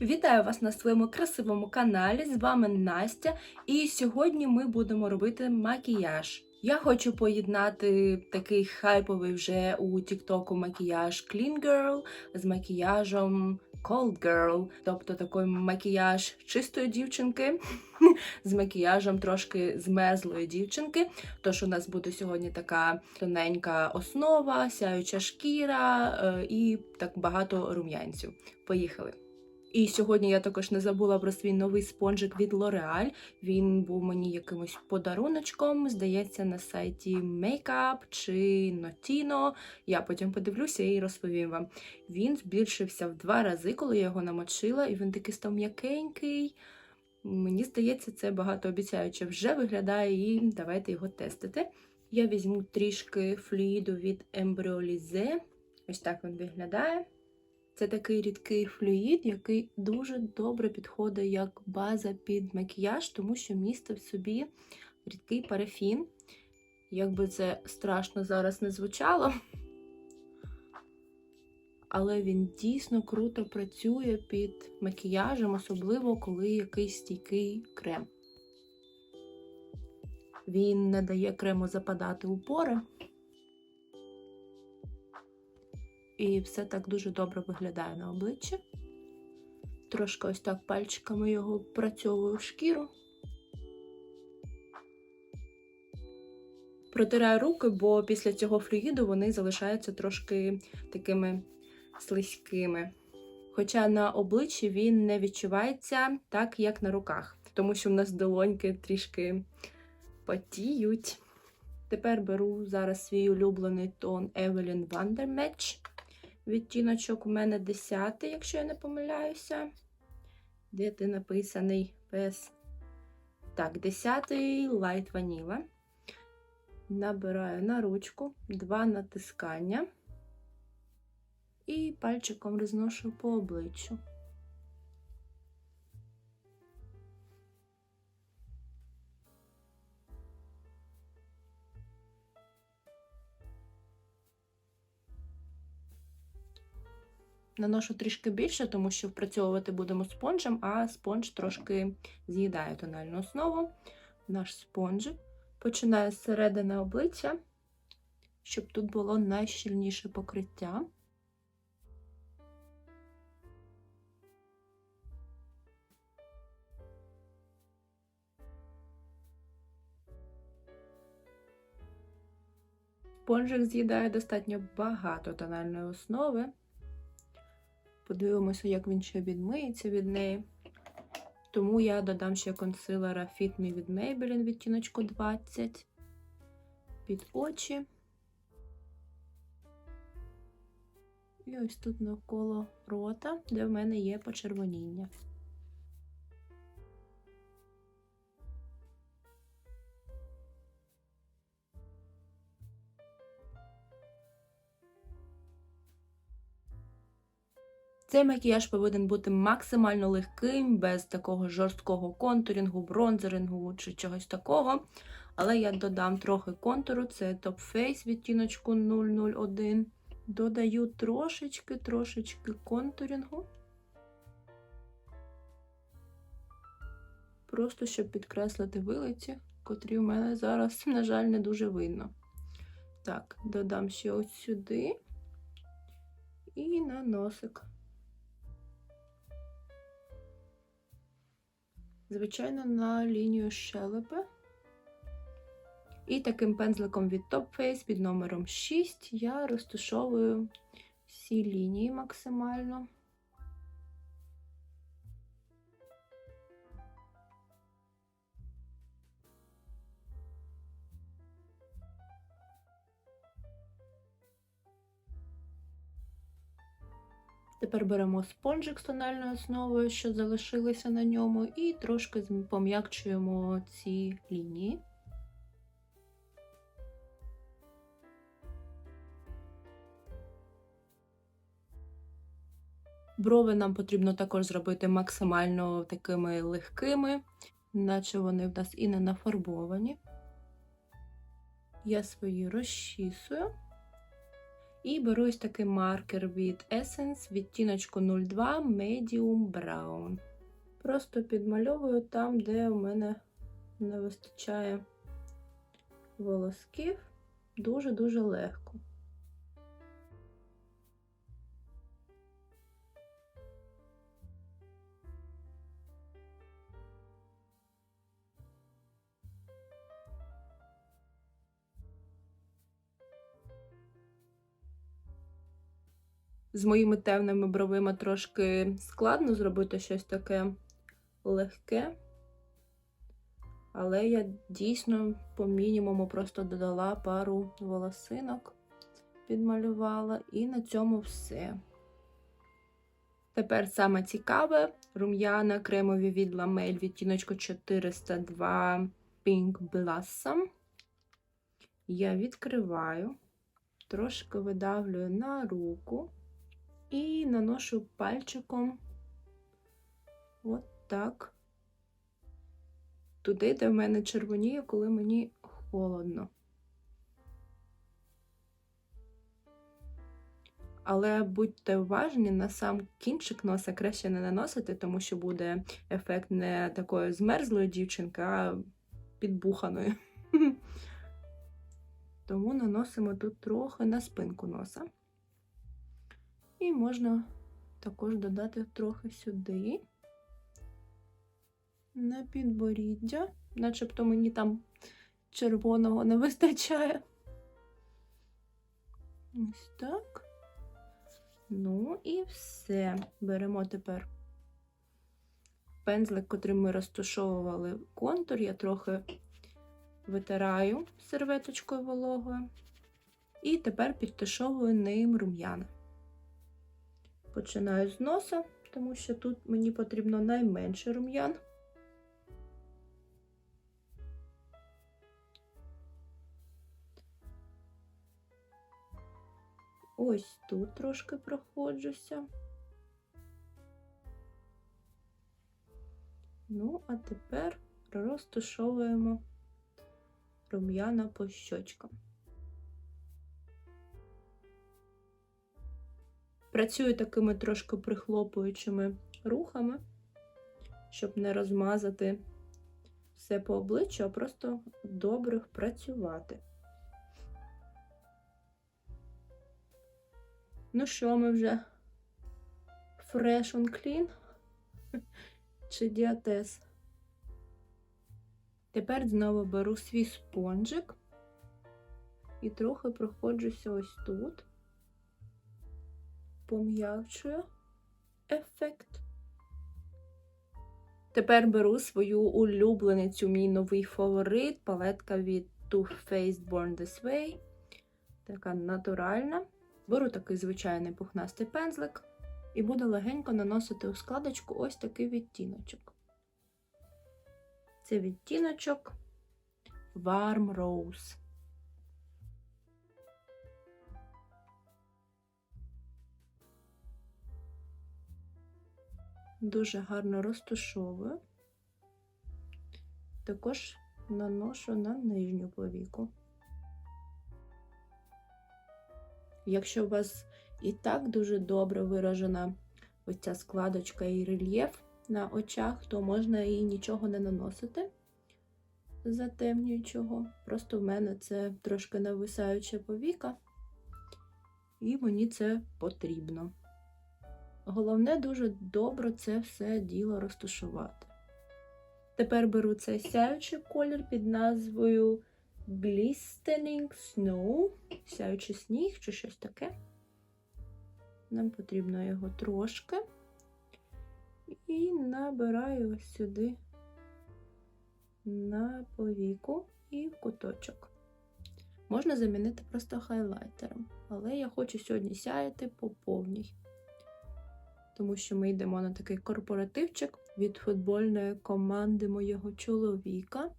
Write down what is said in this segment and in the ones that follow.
Вітаю вас на своєму красивому каналі. З вами Настя, і сьогодні ми будемо робити макіяж. Я хочу поєднати такий хайповий вже у Тіктоку макіяж Clean Girl з макіяжем Cold Girl, тобто такий макіяж чистої дівчинки з макіяжем трошки змерзлої дівчинки. Тож у нас буде сьогодні така тоненька основа, сяюча шкіра е, і так багато рум'янців. Поїхали! І сьогодні я також не забула про свій новий спонжик від L'Oreal. Він був мені якимось подаруночком, здається, на сайті Makeup чи Notino. Я потім подивлюся і розповім вам. Він збільшився в два рази, коли я його намочила, і він такий став м'якенький. Мені здається, це багатообіцяюче вже виглядає, і давайте його тестити. Я візьму трішки флюїду від Embryolize. Ось так він виглядає. Це такий рідкий флюїд, який дуже добре підходить як база під макіяж, тому що містить в собі рідкий парафін. Якби це страшно зараз не звучало, але він дійсно круто працює під макіяжем, особливо коли якийсь стійкий крем. Він не дає крему западати у пори. І все так дуже добре виглядає на обличчі. Трошки ось так пальчиками його працьовую в шкіру. Протираю руки, бо після цього флюїду вони залишаються трошки такими слизькими. Хоча на обличчі він не відчувається так, як на руках, тому що в нас долоньки трішки потіють. Тепер беру зараз свій улюблений тон Evelyn Wander Match. Відтіночок у мене 10, якщо я не помиляюся. Де ти написаний пес? Так, 10 Light Vanilla. Набираю на ручку, два натискання і пальчиком розношу по обличчю. Наношу трішки більше, тому що впрацьовувати будемо спонжем, а спонж трошки з'їдає тональну основу. Наш спонжик. Починаю з середини обличчя, щоб тут було найщільніше покриття. Спонжик з'їдає достатньо багато тональної основи. Подивимося, як він ще відмиється від неї. Тому я додам ще консилера Fit Me від Maybelline відтіночку 20 під очі. І ось тут навколо рота, де в мене є почервоніння. Цей макіяж повинен бути максимально легким, без такого жорсткого контурінгу, бронзерингу чи чогось такого. Але я додам трохи контуру, це Top Face відтіночку 001. Додаю трошечки-трошечки контурінгу. Просто щоб підкреслити вилиці, котрі в мене зараз, на жаль, не дуже видно. Так, додам ще ось сюди і на носик. Звичайно, на лінію щелепи. І таким пензликом від Top Face під номером 6 я розташовую всі лінії максимально. Тепер беремо спонжик з тональною основою, що залишилися на ньому, і трошки пом'якчуємо ці лінії. Брови нам потрібно також зробити максимально такими легкими, наче вони в нас і не нафарбовані. Я свої розчісую. І беру ось такий маркер від Essence відтіночку 02 Medium Brown. Просто підмальовую там, де у мене не вистачає волосків. Дуже-дуже легко. З моїми темними бровима трошки складно зробити щось таке легке. Але я дійсно по мінімуму просто додала пару волосинок, підмалювала, і на цьому все. Тепер саме цікаве рум'яна кремові від Ламель відтіночку 402 Pink Blossom. Я відкриваю, трошки видавлюю на руку і наношу пальчиком от так. Туди, де в мене червоніє, коли мені холодно. Але будьте уважні, на сам кінчик носа краще не наносити, тому що буде ефект не такої змерзлої дівчинки, а підбуханої. Тому наносимо тут трохи на спинку носа. І можна також додати трохи сюди, на підборіддя, начебто мені там червоного не вистачає. Ось так. Ну і все. Беремо тепер пензлик, котрим ми розташовували контур, я трохи витираю серветочкою вологою. І тепер підташовую ним рум'яна. Починаю з носа, тому що тут мені потрібно найменше рум'ян. Ось тут трошки проходжуся. Ну, а тепер розташовуємо рум'яна по щочкам. Працюю такими трошки прихлопуючими рухами, щоб не розмазати все по обличчю, а просто добре працювати. Ну що, ми вже Fresh on Clean чи діатез? Тепер знову беру свій спонжик і трохи проходжуся ось тут, пом'якчую ефект. Тепер беру свою улюбленицю, мій новий фаворит, палетка від Too Faced Born This Way. Така натуральна. Беру такий звичайний пухнастий пензлик і буду легенько наносити у складочку ось такий відтіночок. Це відтіночок Warm Rose. Дуже гарно розташовую, також наношу на нижню повіку. Якщо у вас і так дуже добре виражена ось ця складочка і рельєф на очах, то можна і нічого не наносити затемнюючого. Просто в мене це трошки нависаюча повіка, і мені це потрібно. Головне, дуже добре це все діло розташувати. Тепер беру цей сяючий колір під назвою Glistening Snow, сяючий сніг чи щось таке. Нам потрібно його трошки. І набираю ось сюди на повіку і в куточок. Можна замінити просто хайлайтером, але я хочу сьогодні сяяти по повній. Тому що ми йдемо на такий корпоративчик від футбольної команди моєго чоловіка.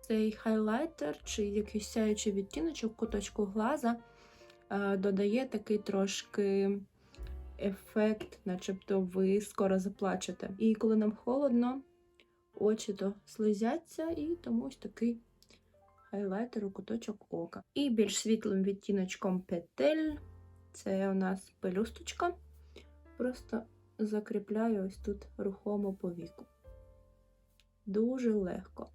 Цей хайлайтер чи якийсь сяючий відтіночок куточку глаза е, додає такий трошки ефект, начебто ви скоро заплачете. І коли нам холодно, очі то слизяться, і тому ось такий хайлайтер у куточок ока. І більш світлим відтіночком петель. Це у нас пелюсточка. Просто закріпляю ось тут рухомо по віку. Дуже легко.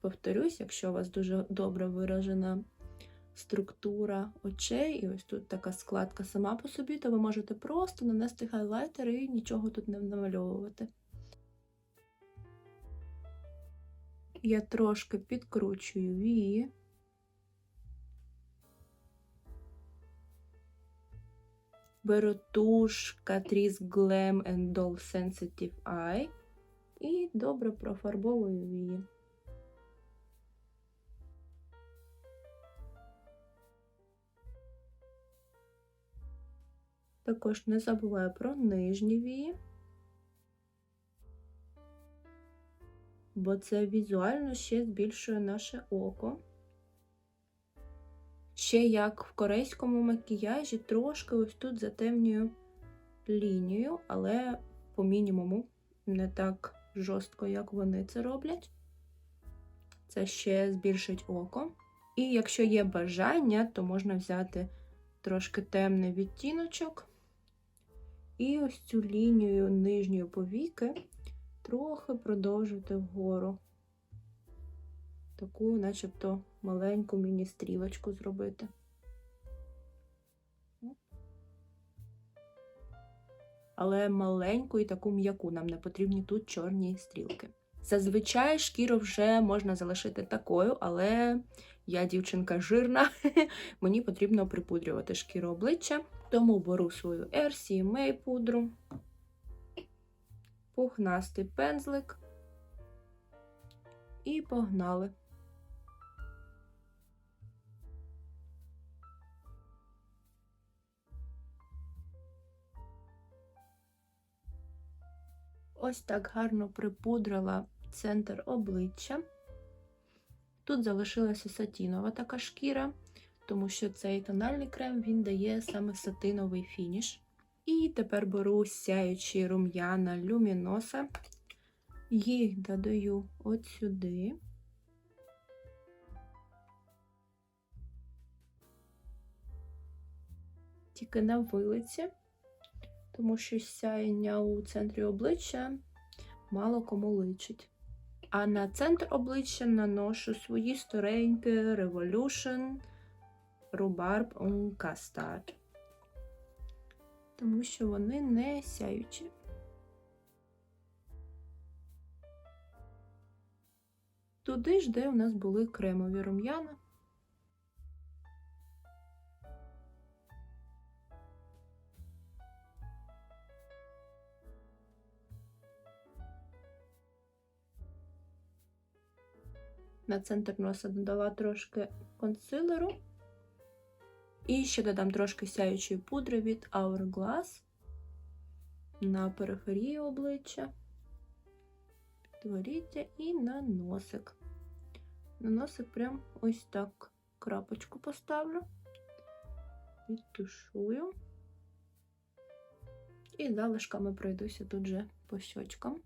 Повторюсь, якщо у вас дуже добре виражена структура очей, і ось тут така складка сама по собі, то ви можете просто нанести хайлайтер і нічого тут не намальовувати. Я трошки підкручую вії. Беру туш Catrice Glam and Doll Sensitive Eye і добре профарбовую вії. Також не забуваю про нижні вії, бо це візуально ще збільшує наше око. Ще як в корейському макіяжі, трошки ось тут затемнюю лінію, але по мінімуму не так жорстко, як вони це роблять. Це ще збільшить око. І якщо є бажання, то можна взяти трошки темний відтіночок. І ось цю лінію нижньої повіки трохи продовжити вгору. Таку, начебто, маленьку міні-стрілочку зробити. Але маленьку і таку м'яку нам не потрібні тут чорні стрілки. Зазвичай шкіру вже можна залишити такою, але я дівчинка жирна, мені потрібно припудрювати шкіру обличчя. Тому беру свою RCMA пудру, пухнастий пензлик і погнали. Ось так гарно припудрила центр обличчя. Тут залишилася сатінова така шкіра, тому що цей тональний крем він дає саме сатиновий фініш. І тепер беру сяючі рум'яна люміноса, їх додаю от сюди. Тільки на вилиці, тому що сяєння у центрі обличчя мало кому личить. А на центр обличчя наношу свої старенькі Revolution Rhubarb on тому що вони не сяючі. Туди ж, де у нас були кремові рум'яна. На центр носа додала трошки консилеру. І ще додам трошки сяючої пудри від Hourglass на периферії обличчя, підворіття і на носик. На носик прям ось так крапочку поставлю, відтушую. І залишками пройдуся тут же по щочкам.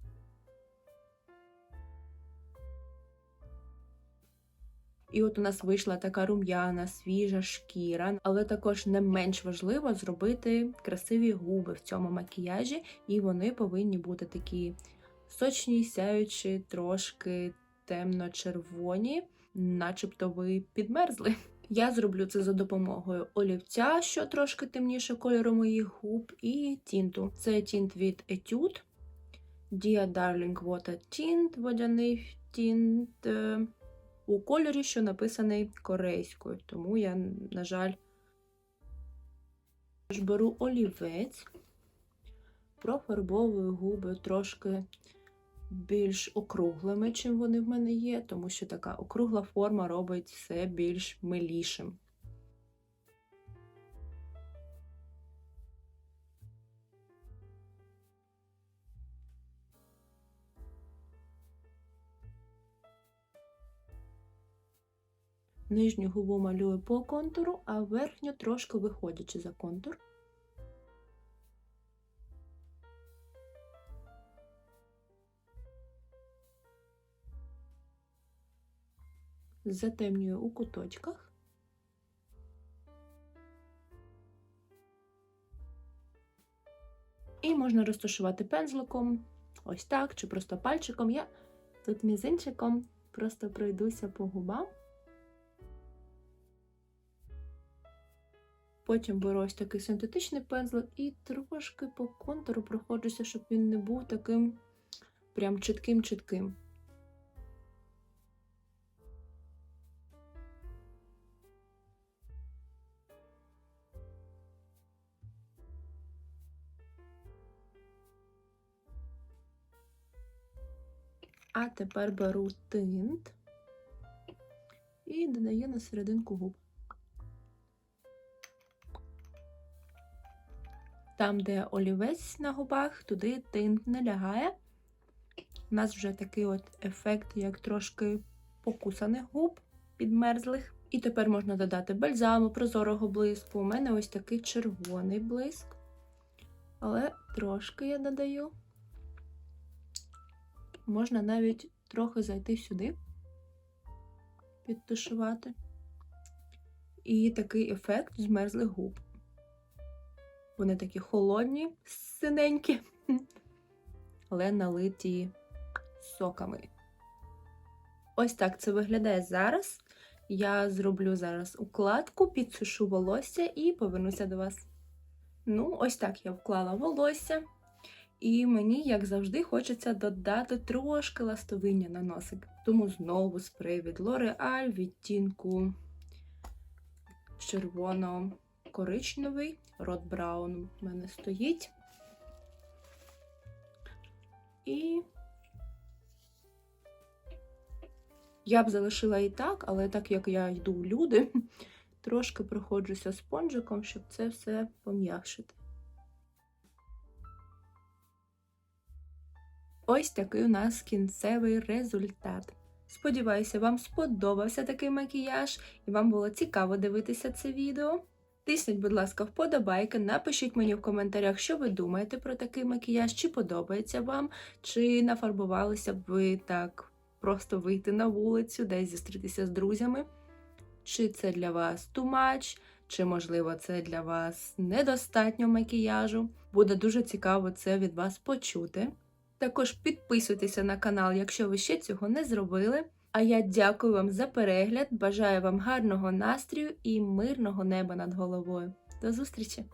І от у нас вийшла така рум'яна, свіжа шкіра, але також не менш важливо зробити красиві губи в цьому макіяжі, і вони повинні бути такі сочні, сяючі, трошки темно-червоні, начебто ви підмерзли. Я зроблю це за допомогою олівця, що трошки темніше кольору моїх губ, і тінту. Це тінт від Etude. Dia Darling Water Tint, водяний тінт у кольорі, що написаний корейською, тому я, на жаль, беру олівець, профарбовую губи трошки більш округлими, чим вони в мене є, тому що така округла форма робить все більш милішим. Нижню губу малюю по контуру, а верхню трошки виходячи за контур. Затемнюю у куточках. І можна розташувати пензликом, ось так, чи просто пальчиком. Я тут мізинчиком просто пройдуся по губам. Потім беру ось такий синтетичний пензлик і трошки по контуру проходжуся, щоб він не був таким прям чітким-чітким. А тепер беру тинт і додаю на серединку губ. Там, де олівець на губах, туди тинт не лягає. У нас вже такий от ефект, як трошки покусаних губ, підмерзлих. І тепер можна додати бальзаму, прозорого блиску. У мене ось такий червоний блиск. Але трошки я додаю. Можна навіть трохи зайти сюди, підтушувати. І такий ефект змерзлих губ. Вони такі холодні, синенькі, але налиті соками. Ось так це виглядає зараз. Я зроблю зараз укладку, підсушу волосся і повернуся до вас. Ну, ось так я вклала волосся. І мені, як завжди, хочеться додати трошки ластовиння на носик. Тому знову спрей від L'Oreal відтінку червоно-коричневий. Рот Браун в мене стоїть. І я б залишила і так, але так як я йду в люди, трошки проходжуся спонжиком, щоб це все пом'якшити. Ось такий у нас кінцевий результат. Сподіваюся, вам сподобався такий макіяж і вам було цікаво дивитися це відео. Тисніть, будь ласка, вподобайки, напишіть мені в коментарях, що ви думаєте про такий макіяж, чи подобається вам, чи нафарбувалися б ви так просто вийти на вулицю, десь зустрітися з друзями. Чи це для вас much, чи, можливо, це для вас недостатньо макіяжу. Буде дуже цікаво це від вас почути. Також підписуйтеся на канал, якщо ви ще цього не зробили. А я дякую вам за перегляд, бажаю вам гарного настрою і мирного неба над головою. До зустрічі!